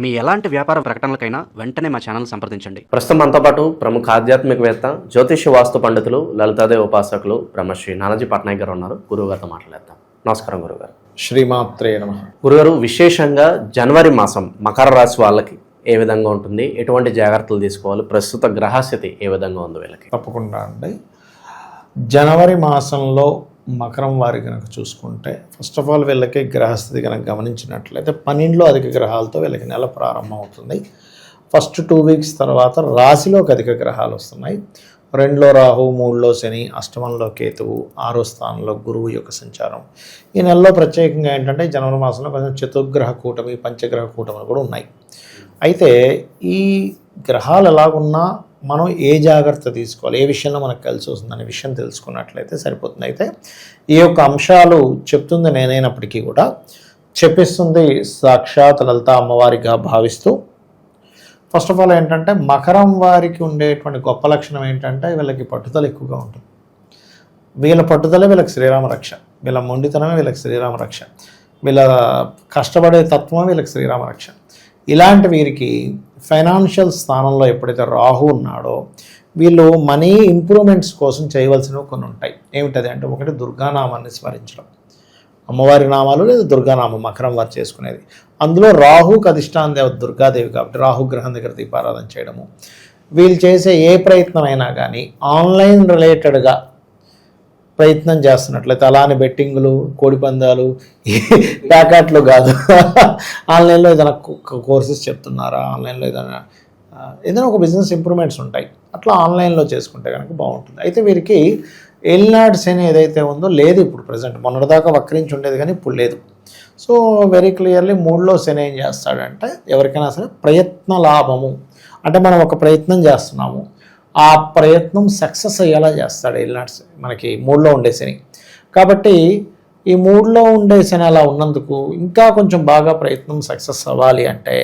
మీ ఎలాంటి వ్యాపార ప్రకటనలకైనా వెంటనే మా ఛానల్ సంప్రదించండి. ప్రస్తుతం మనతో పాటు ప్రముఖ ఆధ్యాత్మికవేత్త జ్యోతిష్య వాస్తు పండితులు లలితాదేవి ఉపాసకులు బ్రహ్మశ్రీ నానాజీ పట్నాయక్ గారు ఉన్నారు. గురువుగారితో మాట్లాడేద్దాం. నమస్కారం గురుగారు శ్రీమాత్రే నమ. గురుగారు విశేషంగా జనవరి మాసం మకర రాశి వాళ్ళకి ఏ విధంగా ఉంటుంది? ఎటువంటి జాగ్రత్తలు తీసుకోవాలి? ప్రస్తుత గ్రహస్థితి ఏ విధంగా ఉంది వీళ్ళకి? తప్పకుండా అండి. జనవరి మాసంలో మకరం వారి కనుక చూసుకుంటే ఫస్ట్ ఆఫ్ ఆల్ వీళ్ళకి గ్రహస్థితి కనుక గమనించినట్లయితే పన్నెండులో అధిక గ్రహాలతో వీళ్ళకి నెల ప్రారంభం అవుతుంది ఫస్ట్ టూ వీక్స్ తర్వాత రాశిలోకి అధిక గ్రహాలు వస్తున్నాయి. రెండులో రాహు మూడులో శని అష్టమంలో కేతువు ఆరో స్థానంలో గురువు యొక్క సంచారం. ఈ నెలలో ప్రత్యేకంగా ఏంటంటే జనవరి మాసంలో కొంచెం చతుర్గ్రహ కూటమి పంచగ్రహ కూటమి కూడా ఉన్నాయి. అయితే ఈ గ్రహాలు ఎలాగున్నా మనం ఏ జాగ్రత్త తీసుకోవాలి ఏ విషయంలో మనకు కలిసి వస్తుందనే విషయం తెలుసుకున్నట్లయితే సరిపోతుంది. అయితే ఈ యొక్క అంశాలు చెప్తుంది నేనైనప్పటికీ కూడా చెప్పిస్తుంది సాక్షాత్ లలిత అమ్మవారిగా భావిస్తూ ఫస్ట్ ఆఫ్ ఆల్ ఏంటంటే మకరం వారికి ఉండేటువంటి గొప్ప లక్షణం ఏంటంటే వీళ్ళకి పట్టుదల ఎక్కువగా ఉంటుంది. వీళ్ళ పట్టుదలే వీళ్ళకి శ్రీరామ రక్ష వీళ్ళ మొండితనమే వీళ్ళకి శ్రీరామ రక్ష వీళ్ళ కష్టపడే తత్వం వీళ్ళకి శ్రీరామ రక్ష. ఇలాంటి వీరికి ఫైనాన్షియల్ స్థానంలో ఎప్పుడైతే రాహు ఉన్నాడో వీళ్ళు మనీ ఇంప్రూవ్మెంట్స్ కోసం చేయవలసినవి కొన్ని ఉంటాయి. ఏమిటది అంటే ఒకటి దుర్గానామాన్ని స్మరించడం. అమ్మవారి నామాలు లేదా దుర్గానామం మకరం వారు చేసుకునేది. అందులో రాహుకు అధిష్టాన దేవత దుర్గాదేవి కాబట్టి రాహు గ్రహం దగ్గర దీపారాధన చేయడము. వీళ్ళు చేసే ఏ ప్రయత్నమైనా కానీ ఆన్లైన్ రిలేటెడ్గా ప్రయత్నం చేస్తున్నట్లయితే అలానే బెట్టింగులు కోడిపందాలు ప్యాకెట్లు కాదు. ఆన్లైన్లో ఏదైనా కోర్సెస్ చెప్తున్నారా? ఆన్లైన్లో ఏదైనా ఏదైనా ఒక బిజినెస్ ఇంప్రూవ్మెంట్స్ ఉంటాయి. అట్లా ఆన్లైన్లో చేసుకుంటే కనుక బాగుంటుంది. అయితే వీరికి ఎల్నాడ్ శని ఏదైతే ఉందో లేదు ఇప్పుడు ప్రజెంట్. మొన్నటిదాకా వక్రించి ఉండేది కానీ ఇప్పుడు లేదు. సో వెరీ క్లియర్లీ మూడులో శని ఏం చేస్తాడంటే ఎవరికైనా సరే ప్రయత్న లాభము. అంటే మనం ఒక ప్రయత్నం చేస్తున్నాము. ఆ ప్రయత్నం సక్సెస్ అయ్యేలా చేస్తాడు ఎల్నాడ్ మనకి మూడ్లో ఉండే శని. కాబట్టి ఈ మూడ్లో ఉండే శని అలా ఉన్నందుకు ఇంకా కొంచెం బాగా ప్రయత్నం సక్సెస్ అవ్వాలి అంటే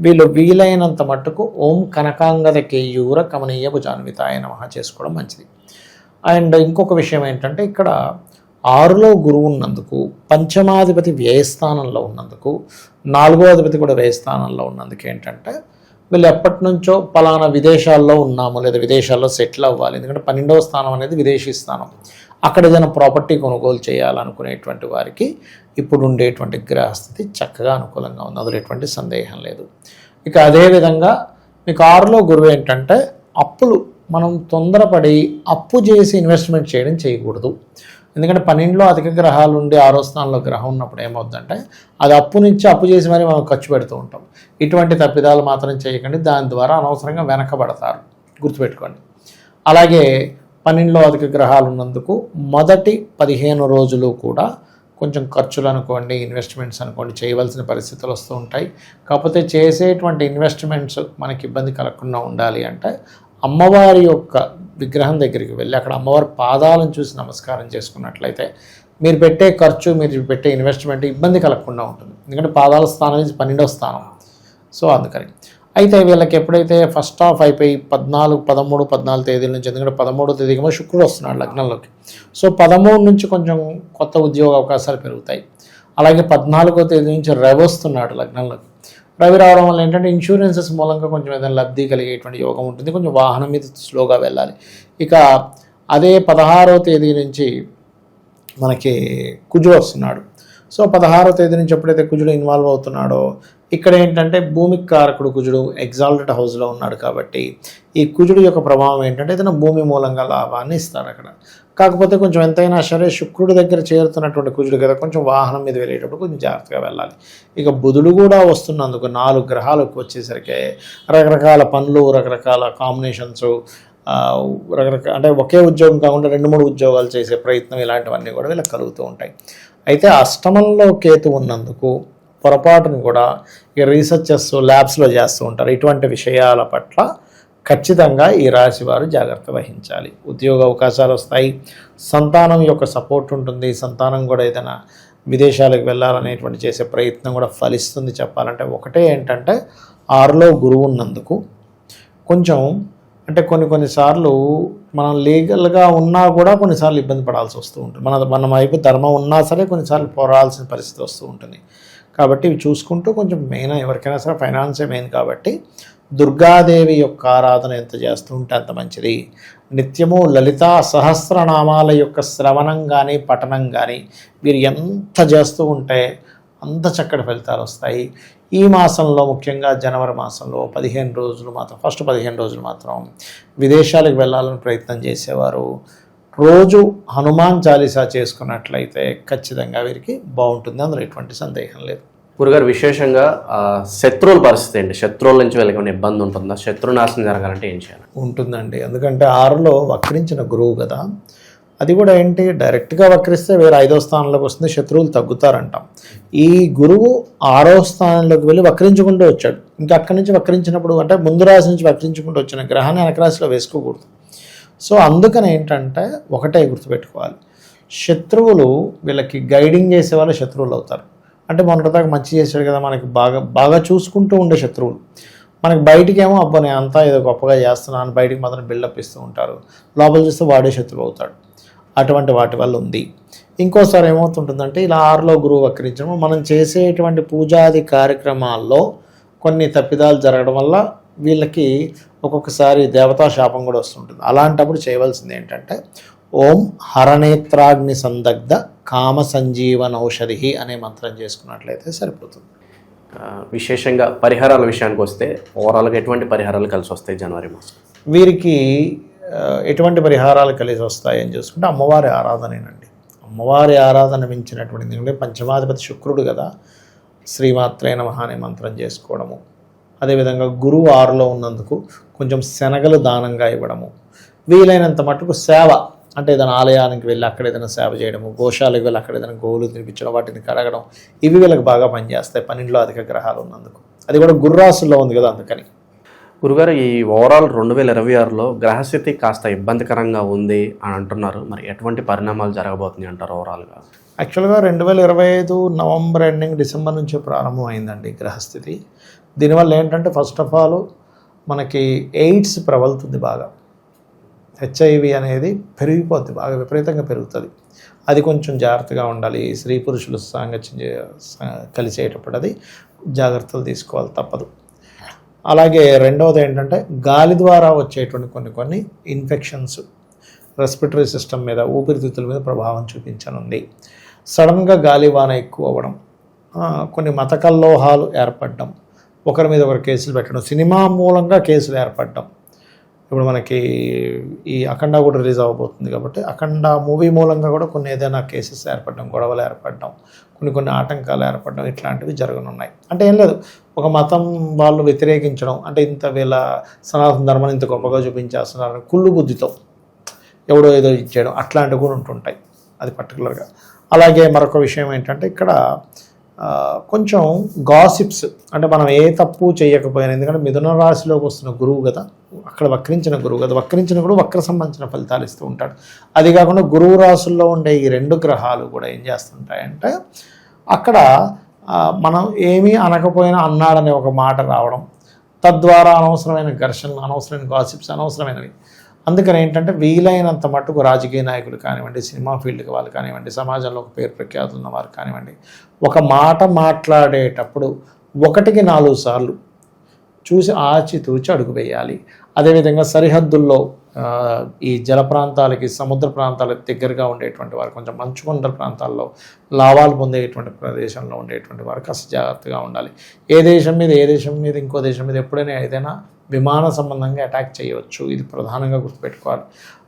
వీళ్ళు వీలైనంత మట్టుకు ఓం కనకాంగద కేయూర కమనీయ భుజాన్వితాయ నమః చేసుకోవడం మంచిది. అండ్ ఇంకొక విషయం ఏంటంటే ఇక్కడ ఆరులో గురువు ఉన్నందుకు పంచమాధిపతి వ్యయస్థానంలో ఉన్నందుకు నాలుగో అధిపతి కూడా వ్యయస్థానంలో ఉన్నందుకు ఏంటంటే వీళ్ళు ఎప్పటి నుంచో పలానా విదేశాల్లో ఉన్నాము లేదా విదేశాల్లో సెటిల్ అవ్వాలి. ఎందుకంటే పన్నెండవ స్థానం అనేది విదేశీ స్థానం. అక్కడ ఏదైనా ప్రాపర్టీ కొనుగోలు చేయాలనుకునేటువంటి వారికి ఇప్పుడు ఉండేటువంటి గ్రహస్థితి చక్కగా అనుకూలంగా ఉంది. అందులో ఎటువంటి సందేహం లేదు. ఇక అదేవిధంగా మీకు ఆరులో గురువు ఏంటంటే అప్పులు మనం తొందరపడి అప్పు చేసి ఇన్వెస్ట్మెంట్ చేయడం చేయకూడదు. ఎందుకంటే పన్నెండులో అధిక గ్రహాలు ఉండి ఆరో స్థానంలో గ్రహం ఉన్నప్పుడు ఏమవుతుందంటే అది అప్పు నుంచి అప్పు చేసి మరి మనం ఖర్చు పెడుతూ ఉంటాం. ఇటువంటి తప్పిదాలు మాత్రం చేయకండి. దాని ద్వారా అనవసరంగా వెనకబడతారు. గుర్తుపెట్టుకోండి. అలాగే పన్నెండులో అధిక గ్రహాలు ఉన్నందుకు మొదటి పదిహేను రోజులు కూడా కొంచెం ఖర్చులు అనుకోండి ఇన్వెస్ట్మెంట్స్ అనుకోండి చేయవలసిన పరిస్థితులు వస్తూ ఉంటాయి. కాకపోతే చేసేటువంటి ఇన్వెస్ట్మెంట్స్ మనకి ఇబ్బంది కలగకుండా ఉండాలి అంటే అమ్మవారి యొక్క విగ్రహం దగ్గరికి వెళ్ళి అక్కడ అమ్మవారి పాదాలను చూసి నమస్కారం చేసుకున్నట్లయితే మీరు పెట్టే ఖర్చు మీరు పెట్టే ఇన్వెస్ట్మెంట్ ఇబ్బంది కలగకుండా ఉంటుంది. ఎందుకంటే పాదాల స్థానం నుంచి పన్నెండవ స్థానం. సో అందుకని. అయితే వీళ్ళకి ఎప్పుడైతే ఫస్ట్ ఆఫ్ అయిపోయి పద్నాలుగు పదమూడు పద్నాలుగు తేదీల నుంచి ఎందుకంటే పదమూడో తేదీకి శుక్రుడు వస్తున్నాడు లగ్నంలోకి. సో పదమూడు నుంచి కొంచెం కొత్త ఉద్యోగ అవకాశాలు పెరుగుతాయి. అలాగే పద్నాలుగో తేదీ నుంచి రవి వస్తున్నాడు లగ్నంలోకి. రవి రావడం వల్ల ఏంటంటే ఇన్సూరెన్సెస్ మూలంగా కొంచెం ఏదైనా లబ్ధి కలిగేటువంటి యోగం ఉంటుంది. కొంచెం వాహనం మీద స్లోగా వెళ్ళాలి. ఇక అదే పదహారో తేదీ నుంచి మనకి కుజుడు వస్తున్నాడు. సో పదహారో తేదీ నుంచి ఎప్పుడైతే కుజుడు ఇన్వాల్వ్ అవుతున్నాడో ఇక్కడ ఏంటంటే భూమి కారకుడు కుజుడు ఎగ్జాల్టెడ్ హౌస్లో ఉన్నాడు కాబట్టి ఈ కుజుడు యొక్క ప్రభావం ఏంటంటే ఏదైనా భూమి మూలంగా లాభాన్ని ఇస్తాడు అక్కడ. కాకపోతే కొంచెం ఎంతైనా సరే శుక్రుడి దగ్గర చేరుతున్నటువంటి కుజుడు కదా కొంచెం వాహనం మీద వెళ్ళేటప్పుడు కొంచెం జాగ్రత్తగా వెళ్ళాలి. ఇక బుధుడు కూడా వస్తున్నందుకు నాలుగు గ్రహాలకు వచ్చేసరికి రకరకాల పనులు రకరకాల కాంబినేషన్స్ రకరకాల అంటే ఒకే ఉద్యోగం కాకుండా రెండు మూడు ఉద్యోగాలు చేసే ప్రయత్నం ఇలాంటివన్నీ కూడా వీళ్ళకి కలుగుతూ ఉంటాయి. అయితే అష్టమంలో కేతు ఉన్నందుకు పొరపాటును కూడా ఈ రీసెర్చెస్ ల్యాబ్స్లో చేస్తూ ఉంటారు. ఇటువంటి విషయాల పట్ల ఖచ్చితంగా ఈ రాశి వారు జాగ్రత్త వహించాలి. ఉద్యోగ అవకాశాలు వస్తాయి. సంతానం యొక్క సపోర్ట్ ఉంటుంది. సంతానం కూడా ఏదైనా విదేశాలకు వెళ్ళాలనేటువంటి చేసే ప్రయత్నం కూడా ఫలిస్తుంది చెప్పాలంటే. ఒకటే ఏంటంటే ఆరులో గురువు ఉన్నందుకు కొంచెం అంటే కొన్ని కొన్నిసార్లు మనం లీగల్గా ఉన్నా కూడా కొన్నిసార్లు ఇబ్బంది పడాల్సి వస్తూ ఉంటుంది. మన మన వైపు ధర్మం ఉన్నా సరే కొన్నిసార్లు పోరాడాల్సిన పరిస్థితి వస్తూ ఉంటుంది. కాబట్టి ఇవి చూసుకుంటూ కొంచెం మెయిన్ ఎవరికైనా సరే ఫైనాన్సే మెయిన్ కాబట్టి దుర్గాదేవి యొక్క ఆరాధన ఎంత చేస్తూ ఉంటే అంత మంచిది. నిత్యము లలితా సహస్రనామాల యొక్క శ్రవణం కానీ పఠనం కానీ వీరు ఎంత చేస్తూ ఉంటే అంత చక్కటి ఫలితాలు వస్తాయి. ఈ మాసంలో ముఖ్యంగా జనవరి మాసంలో పదిహేను రోజులు మాత్రం ఫస్ట్ పదిహేను రోజులు మాత్రం విదేశాలకు వెళ్ళాలని ప్రయత్నం చేసేవారు. రోజు హనుమాన్ చాలీసా చేసుకున్నట్లయితే ఖచ్చితంగా వీరికి బాగుంటుంది అందులో ఎటువంటి సందేహం లేదు. గురుగారు విశేషంగా శత్రువుల పరిస్థితి ఏంటి? శత్రువుల నుంచి వీళ్ళకి ఏమైనా ఇబ్బంది ఉంటుందా? శత్రునాశనం జరగాలంటే ఏం చేయాలి? ఉంటుందండి. ఎందుకంటే ఆరులో వక్రించిన గురువు కదా అది కూడా ఏంటి? డైరెక్ట్గా వక్రిస్తే వేరే ఐదో స్థానంలోకి వస్తుంది శత్రువులు తగ్గుతారంటాం. ఈ గురువు ఆరో స్థానంలోకి వెళ్ళి వక్రించుకుంటూ వచ్చాడు. ఇంకా అక్కడి నుంచి వక్రించినప్పుడు అంటే ముందు రాశి నుంచి వక్రించుకుంటూ వచ్చిన గ్రహాన్ని వెనక రాశిలో వేసుకోకూడదు. సో అందుకని ఏంటంటే ఒకటే గుర్తుపెట్టుకోవాలి. శత్రువులు వీళ్ళకి గైడింగ్ చేసే వాళ్ళు శత్రువులు అవుతారు. అంటే మొన్నటిదాకా మంచి చేశాడు కదా మనకి బాగా బాగా చూసుకుంటూ ఉండే శత్రువులు. మనకి బయటికి ఏమో అబ్బా నేను అంతా ఏదో గొప్పగా చేస్తున్నాను బయటికి మాత్రం బిల్డప్ ఇస్తూ ఉంటారు. లోపల చూస్తే వాడే శత్రువు అవుతాడు. అటువంటి వాటి వల్ల ఉంది. ఇంకోసారి ఏమవుతుంటుందంటే ఇలా ఆరులో గురువు వక్రించడం మనం చేసేటువంటి పూజాది కార్యక్రమాల్లో కొన్ని తప్పిదాలు జరగడం వల్ల వీళ్ళకి ఒక్కొక్కసారి దేవతా శాపం కూడా వస్తుంటుంది. అలాంటప్పుడు చేయవలసింది ఏంటంటే ఓం హరనేత్రాగ్ని సందగ్ధ కామ సంజీవన ఔషధి అనే మంత్రం చేసుకున్నట్లయితే సరిపోతుంది. విశేషంగా పరిహారాల విషయానికి వస్తే ఓవరాల్గా ఎటువంటి పరిహారాలు కలిసి వస్తాయి జనవరి మాసం? వీరికి ఎటువంటి పరిహారాలు కలిసి వస్తాయని చూసుకుంటే అమ్మవారి ఆరాధనేనండి. అమ్మవారి ఆరాధన మించినటువంటి ఎందుకంటే పంచమాధిపతి శుక్రుడు కదా శ్రీమాత్రే నమః అనే మంత్రం చేసుకోవడము. అదేవిధంగా గురువు ఆరులో ఉన్నందుకు కొంచెం శనగలు దానంగా ఇవ్వడము. వీలైనంత మటుకు సేవ అంటే ఏదైనా ఆలయానికి వెళ్ళి అక్కడ ఏదైనా సేవ చేయడము గోశాలకు వెళ్ళి అక్కడ ఏదైనా గోవులు తినిపించడం వాటిని కడగడం ఇవి వీళ్ళకి బాగా పనిచేస్తాయి పన్నెండులో అధిక గ్రహాలు ఉన్నందుకు. అది కూడా గుర్రాసుల్లో ఉంది కదా అందుకని. గురుగారు ఈ ఓవరాల్ రెండు వేల ఇరవై ఆరులో గ్రహస్థితి కాస్త ఇబ్బందికరంగా ఉంది అని అంటున్నారు. మరి ఎటువంటి పరిణామాలు జరగబోతున్నాయి అంటారు ఓవరాల్గా? యాక్చువల్గా రెండు వేల ఇరవై ఐదు నవంబర్ ఎండింగ్ డిసెంబర్ నుంచి ప్రారంభమైందండి గ్రహస్థితి. దీనివల్ల ఏంటంటే ఫస్ట్ ఆఫ్ ఆల్ మనకి ఎయిడ్స్ ప్రబలుతుంది బాగా. హెచ్ఐవి అనేది పెరిగిపోద్ది బాగా విపరీతంగా పెరుగుతుంది. అది కొంచెం జాగ్రత్తగా ఉండాలి. స్త్రీ పురుషులు సాంగత్యం చే- కలిసేటప్పుడు అది జాగ్రత్తలు తీసుకోవాలి తప్పదు. అలాగే రెండవది ఏంటంటే గాలి ద్వారా వచ్చేటువంటి కొన్ని కొన్ని ఇన్ఫెక్షన్స్ రెస్పిటరీ సిస్టమ్ మీద ఊపిరితిత్తుల మీద ప్రభావం చూపించనుంది. సడన్గా గాలి వాన ఎక్కువ అవ్వడం కొన్ని మతకల్లోహాలు ఏర్పడడం ఒకరి మీద ఒకరు కేసులు పెట్టడం. సినిమా మూలంగా కేసులు ఏర్పడడం ఇప్పుడు మనకి ఈ అఖండ కూడా రిలీజ్ అవ్వబోతుంది కాబట్టి అఖండ మూవీ మూలంగా కూడా కొన్ని ఏదైనా కేసెస్ ఏర్పడడం గొడవలు ఏర్పడడం కొన్ని కొన్ని ఆటంకాలు ఏర్పడడం ఇట్లాంటివి జరగనున్నాయి. అంటే ఏం లేదు. ఒక మతం వాళ్ళు వ్యతిరేకించడం అంటే ఇంత వీళ్ళ సనాతన ధర్మాన్ని ఇంత గొప్పగా చూపించేస్తున్నారు కుళ్ళు బుద్ధితో ఎవడో ఏదో ఇచ్చేయడం అట్లాంటివి కూడా ఉంటుంటాయి. అది పర్టికులర్గా అలాగే మరొక విషయం ఏంటంటే ఇక్కడ కొంచెం గాసిప్స్ అంటే మనం ఏ తప్పు చేయకపోయినా ఎందుకంటే మిథున రాశిలోకి వస్తున్న గురువు కదా అక్కడ వక్రించిన గురువు కదా వక్రించిన కూడా వక్ర సంబంధించిన ఫలితాలు ఇస్తూ ఉంటాడు. అది కాకుండా గురువు రాశుల్లో ఉండే ఈ రెండు గ్రహాలు కూడా ఏం చేస్తుంటాయంటే అక్కడ మనం ఏమీ అనకపోయినా అన్నాడనే ఒక మాట రావడం తద్వారా అనవసరమైన ఘర్షణలు అనవసరమైన గాసిప్స్ అనవసరమైనవి. అందుకని ఏంటంటే వీలైనంత మట్టుకు రాజకీయ నాయకులు కానివ్వండి సినిమా ఫీల్డ్కి వాళ్ళు కానివ్వండి సమాజంలో ఒక పేరు ప్రఖ్యాతులు ఉన్న వారు కానివ్వండి ఒక మాట మాట్లాడేటప్పుడు ఒకటికి నాలుగు సార్లు చూసి ఆచితూచి అడుగు వేయాలి. అదేవిధంగా సరిహద్దుల్లో ఈ జల ప్రాంతాలకి సముద్ర ప్రాంతాలకు దగ్గరగా ఉండేటువంటి వారు కొంచెం మంచుకొండల ప్రాంతాల్లో లాభాలు పొందేటువంటి ప్రదేశంలో ఉండేటువంటి వారు కాస్త జాగ్రత్తగా ఉండాలి. ఏ దేశం మీద ఏ దేశం మీద ఇంకో దేశం మీద ఎప్పుడైనా ఏదైనా విమాన సంబంధంగా అటాక్ చేయవచ్చు. ఇది ప్రధానంగా గుర్తుపెట్టుకోవాలి.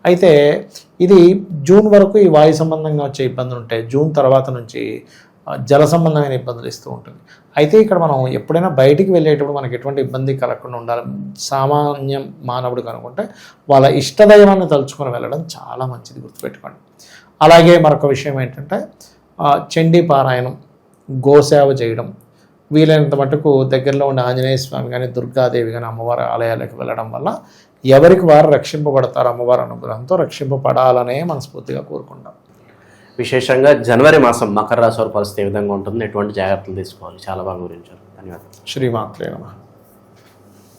అయితే ఇది జూన్ వరకు ఈ వాయు సంబంధంగా వచ్చే ఇబ్బందులు ఉంటాయి. జూన్ తర్వాత నుంచి జల సంబంధమైన ఇబ్బందులు ఇస్తూ ఉంటుంది. అయితే ఇక్కడ మనం ఎప్పుడైనా బయటికి వెళ్ళేటప్పుడు మనకి ఎటువంటి ఇబ్బంది కలగకుండా ఉండాలి. సామాన్యం మానవుడు కనుకుంటే వాళ్ళ ఇష్టదైవాన్ని తలుచుకొని వెళ్ళడం చాలా మంచిది గుర్తుపెట్టుకోండి. అలాగే మరొక విషయం ఏంటంటే చండీ పారాయణం గోసేవ చేయడం వీలైనంత మటుకు దగ్గరలో ఉన్న ఆంజనేయ స్వామి కానీ దుర్గాదేవి కానీ అమ్మవారి ఆలయాలకు వెళ్ళడం వల్ల ఎవరికి వారు రక్షింపబడతారు అమ్మవారి అనుగ్రహంతో రక్షింపబడాలనే మనస్ఫూర్తిగా కోరుకుంటాం విశేషంగా జనవరి మాసం మకర రాశి వారి పరిస్థితి ఏ విధంగా ఉంటుంది ఎటువంటి జాగ్రత్తలు తీసుకోవాలి చాలా బాగా వివరించారు. ధన్యవాదాలు. శ్రీమాత్రే నమః.